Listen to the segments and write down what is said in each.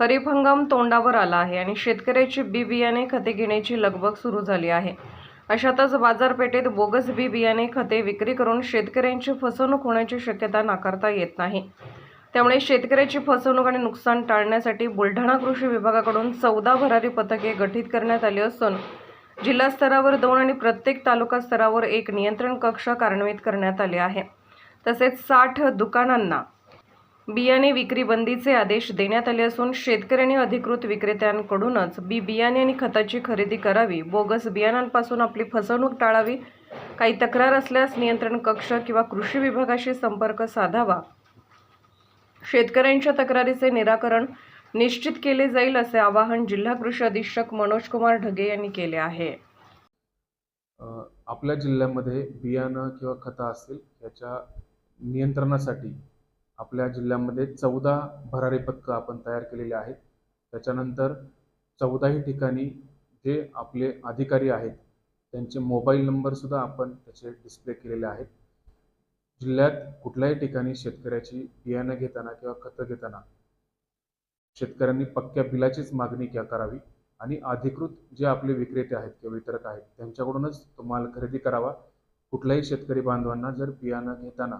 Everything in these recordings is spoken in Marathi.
खरीप हंगाम तोंडावर आला आहे आणि शेतकऱ्याची बी बियाणे खते घेण्याची लगबग सुरू झाली आहे. अशातच बाजारपेठेत बोगस बी बियाणे खते विक्री करून शेतकऱ्यांची फसवणूक होण्याची शक्यता नाकारता येत नाही. त्यामुळे शेतकऱ्याची फसवणूक आणि नुकसान टाळण्यासाठी बुलढाणा कृषी विभागाकडून चौदा भरारी पथके गठीत करण्यात आली असून जिल्हा स्तरावर दोन आणि प्रत्येक तालुका स्तरावर एक नियंत्रण कक्ष कार्यान्वित करण्यात आले आहे. तसेच साठ दुकानांना बियाणे विक्री बंदीचे आदेश देण्यात आले असून शेतकऱ्यांनी अधिकृत विक्रेत्यांकडूनच बी बियाणे आणि खताची खरेदी करावी. बोगस बियाणांपासून आपली फसवणूक टाळावी. काही तक्रार असल्यास नियंत्रण कक्ष किंवा कृषी विभागाशी संपर्क साधावा. शेतकऱ्यांच्या तक्रारीचे निराकरण निश्चित केले जाईल असे आवाहन जिल्हा कृषी अधीक्षक मनोज कुमार ढगे यांनी केले आहे. आपल्या जिल्ह्यामध्ये बियाणं किंवा खतं असतील याच्या नियंत्रणासाठी आपल्या जिल्ह्यामध्ये चौदा भरारी पथकं आपण तयार केलेली आहेत. त्याच्यानंतर चौदाही ठिकाणी जे आपले अधिकारी आहेत त्यांचे मोबाईल नंबरसुद्धा आपण त्याचे डिस्प्ले केलेले आहेत. जिल्ह्यात कुठल्याही ठिकाणी शेतकऱ्याची बियाणं घेताना किंवा खतं घेताना शेतकऱ्यांनी पक्क्या बिलाचीच मागणी क्या करावी आणि अधिकृत जे आपले विक्रेते आहेत किंवा वितरक आहेत त्यांच्याकडूनच तो माल खरेदी करावा. कुठल्याही शेतकरी बांधवांना जर बियाणं घेताना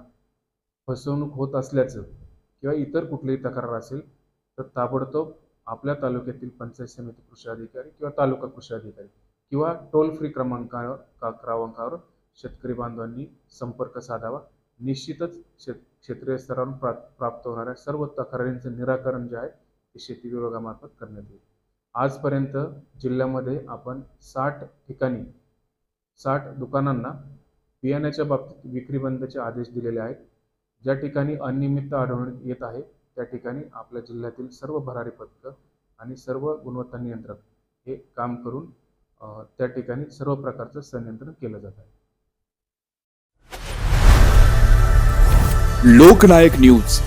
फसवणूक होत असल्याचं किंवा इतर कुठलीही तक्रार असेल तर ताबडतोब आपल्या तालुक्यातील पंचायत समिती कृषी अधिकारी किंवा तालुका कृषी अधिकारी किंवा टोल फ्री क्रमांकावर का क्रमांकावर शेतकरी बांधवांनी संपर्क साधावा. निश्चितच शेत क्षेत्रीय स्तरावरून प्रा प्राप्त होणाऱ्या सर्व तक्रारींचं निराकरण जे आहे ते शेती विभागामार्फत करण्यात येईल. आजपर्यंत जिल्ह्यामध्ये आपण साठ ठिकाणी साठ दुकानांना बियाण्याच्या बाबतीत विक्री बंदचे आदेश दिलेले आहेत. ज्या ठिकाणी अनियमितता आढळून येत आहे त्या ठिकाणी आपल्या जिल्ह्यातील सर्व भरारी पथकं आणि सर्व गुणवत्ता नियंत्रक हे काम करून त्या ठिकाणी सर्व प्रकारचं संनियंत्रण केलं जात आहे. लोकनायक न्यूज.